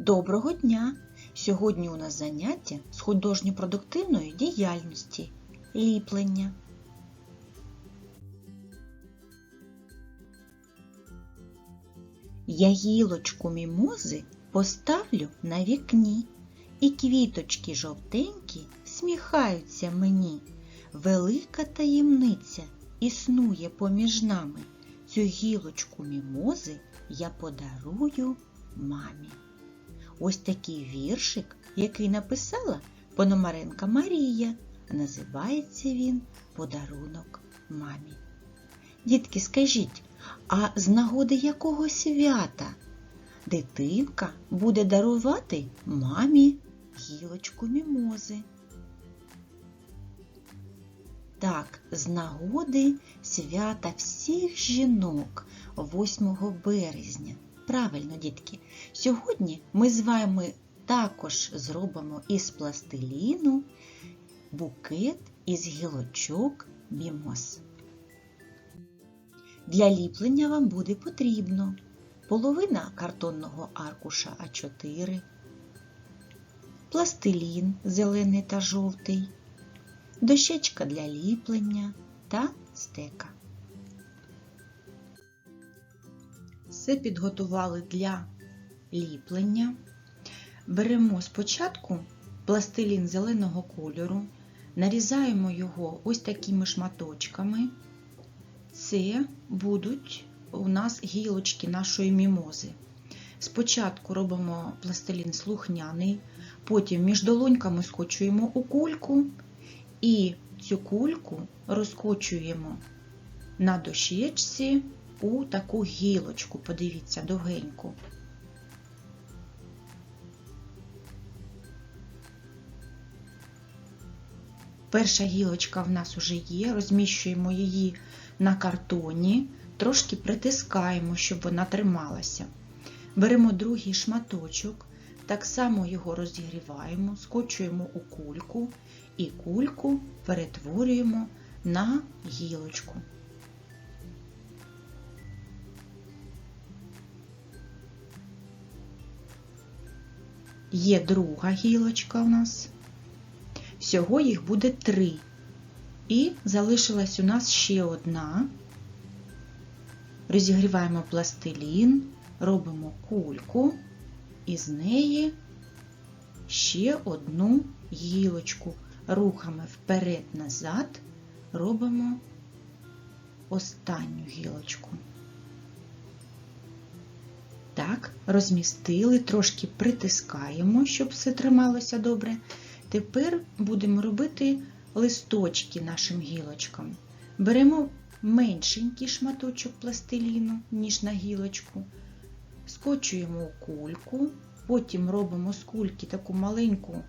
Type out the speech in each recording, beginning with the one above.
Доброго дня! Сьогодні у нас заняття з художньо-продуктивної діяльності ліплення. Я гілочку мімози поставлю на вікні, і квіточки жовтенькі сміхаються мені. Велика таємниця існує поміж нами. Цю гілочку мімози я подарую мамі. Ось такий віршик, який написала Пономаренка Марія. Називається він Подарунок мамі. Дітки, скажіть, а з нагоди якого свята дитинка буде дарувати мамі гілочку мімози? Так, з нагоди свята всіх жінок 8 березня. Правильно, дітки, сьогодні ми з вами також зробимо із пластиліну букет із гілочок мімоз. Для ліплення вам буде потрібно половина картонного аркуша А4, пластилін зелений та жовтий, дощечка для ліплення та стека. Все підготували для ліплення. Беремо спочатку пластилін зеленого кольору, нарізаємо його ось такими шматочками. Це будуть у нас гілочки нашої мімози. Спочатку робимо пластилін слухняний, потім між долоньками скочуємо у кульку і цю кульку розкочуємо на дощечці у таку гілочку, подивіться, довгеньку. Перша гілочка в нас вже є, розміщуємо її на картоні, трошки притискаємо, щоб вона трималася. Беремо другий шматочок, так само його розігріваємо, скочуємо у кульку і кульку перетворюємо на гілочку. Є друга гілочка у нас. Всього їх буде три. І залишилась у нас ще одна. Розігріваємо пластилін, робимо кульку, і з неї ще одну гілочку. Рухами вперед-назад робимо останню гілочку. Так, розмістили, трошки притискаємо, щоб все трималося добре. Тепер будемо робити листочки нашим гілочкам. Беремо меншенький шматочок пластиліну, ніж на гілочку, скочуємо у кульку, потім робимо з кульки таку маленьку,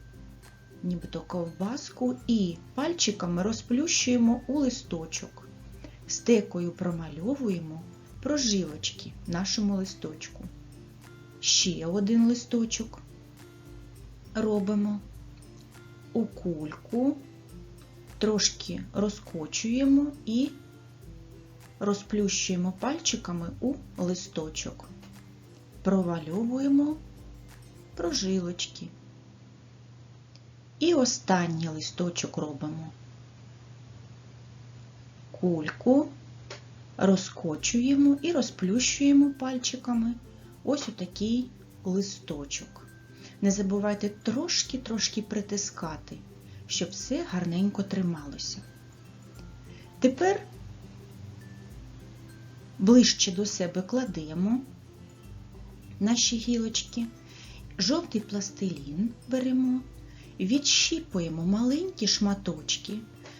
нібито ковбаску, і пальчиками розплющуємо у листочок. Стекою промальовуємо прожилочки нашому листочку. Ще один листочок робимо. У кульку, трошки розкочуємо і розплющуємо пальчиками у листочок, провальовуємо прожилочки. І останній листочок робимо. Кульку, розкочуємо і розплющуємо пальчиками ось отакий листочок. Не забувайте трошки-трошки притискати, щоб все гарненько трималося. Тепер ближче до себе кладемо наші гілочки, жовтий пластилін беремо, відщіпуємо маленькі шматочки,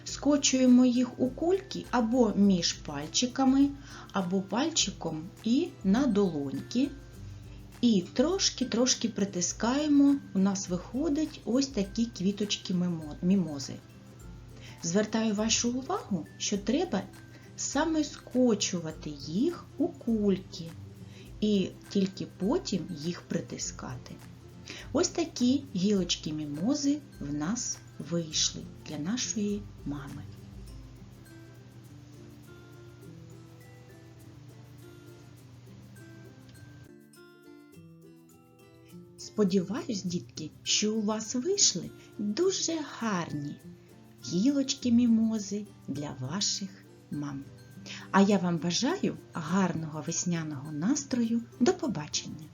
скочуємо їх у кульки або між пальчиками, або пальчиком і на долоньки. І трошки-трошки притискаємо, у нас виходять ось такі квіточки мімози. Звертаю вашу увагу, що треба саме скочувати їх у кульки, і тільки потім їх притискати. Ось такі гілочки мімози в нас вийшли для нашої мами. Сподіваюсь, дітки, що у вас вийшли дуже гарні гілочки мімози для ваших мам. А я вам бажаю гарного весняного настрою. До побачення!